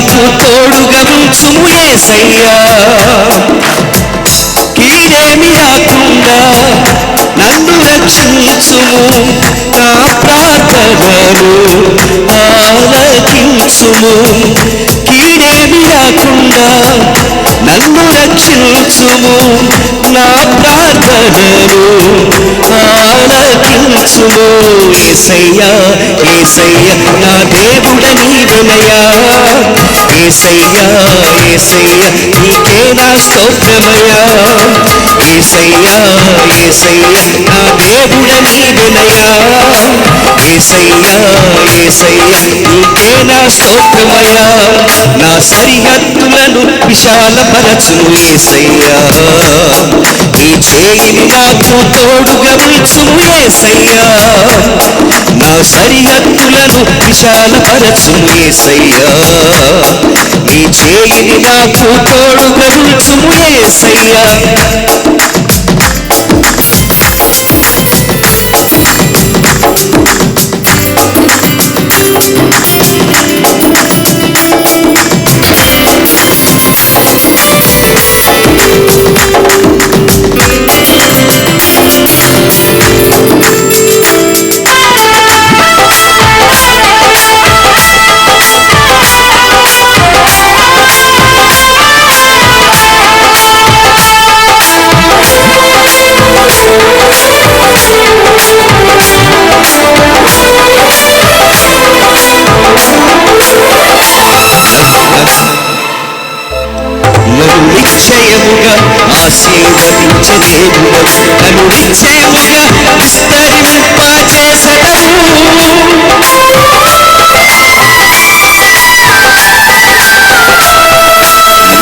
నాకు తోడుగా ఉంచుము ఏసయ్యా కీడేమి రాకుండా నన్ను రక్షించుము నా ప్రార్థనలు ఆలకించుము. కీడేమి రాకుండా నన్ను రక్షించుము నా ప్రార్థనలు ఆలకించుము. ఏసయ్యా ఏసయ్య నా దేవుడ నీవెనయా ఏసయ్యా ఏసయ్యా నీకే నా స్తోత్రమయ్యా. ఏసయ్యా ఏసయ్యా నా దేవుడ నీవెనయా ఏసయ్యా ఏసయ్య నీకే నా స్తోత్రమయా నా సరిహద్దులను విశాలపరచును ఏసయ్యా. నీ చేయిని నాకు తోడుగా ఉంచుము ఏసయ్యా. నా సరిహద్దులను విశాలపరచును ఏసయ్యా. నీ చేయిని నాకు తోడుగా ఉంచుము ఏసయ్యా. ఆశీర్వదించే దేవుడు నన్ను నిశ్చయముగా విస్తరింపచేసెదవు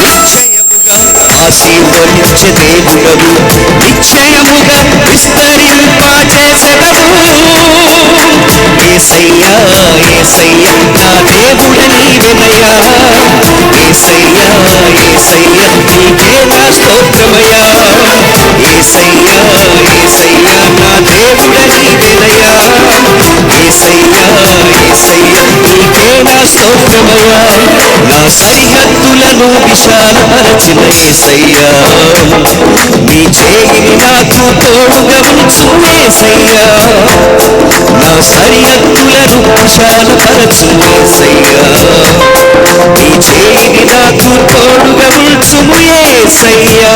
నిశ్చయముగా ఆశీర్వదించే దేవుడవు నిశ్చయముగా విస్తరింపచేసెదవు ఏసయ్యా ఏసయ్యా నా దేవుడ నీవెనయా ఏసయ్యా ఏసయ్యా నీకే నా స్తోత్రమయ్యా ఏసయ్యా ఏసయ్యా నా దేవుడ నీవెనయా ఏసయ్యా ఏసయ్యా నీకే నా స్తోత్రమయ్యా. నా సరిహద్దులను విశాలపరచిన ఏసయ్యా నీ చేయిని నాకు తోడుగా ఉంచు నా సరిహద్దులను విశాలపరచునే చేయిని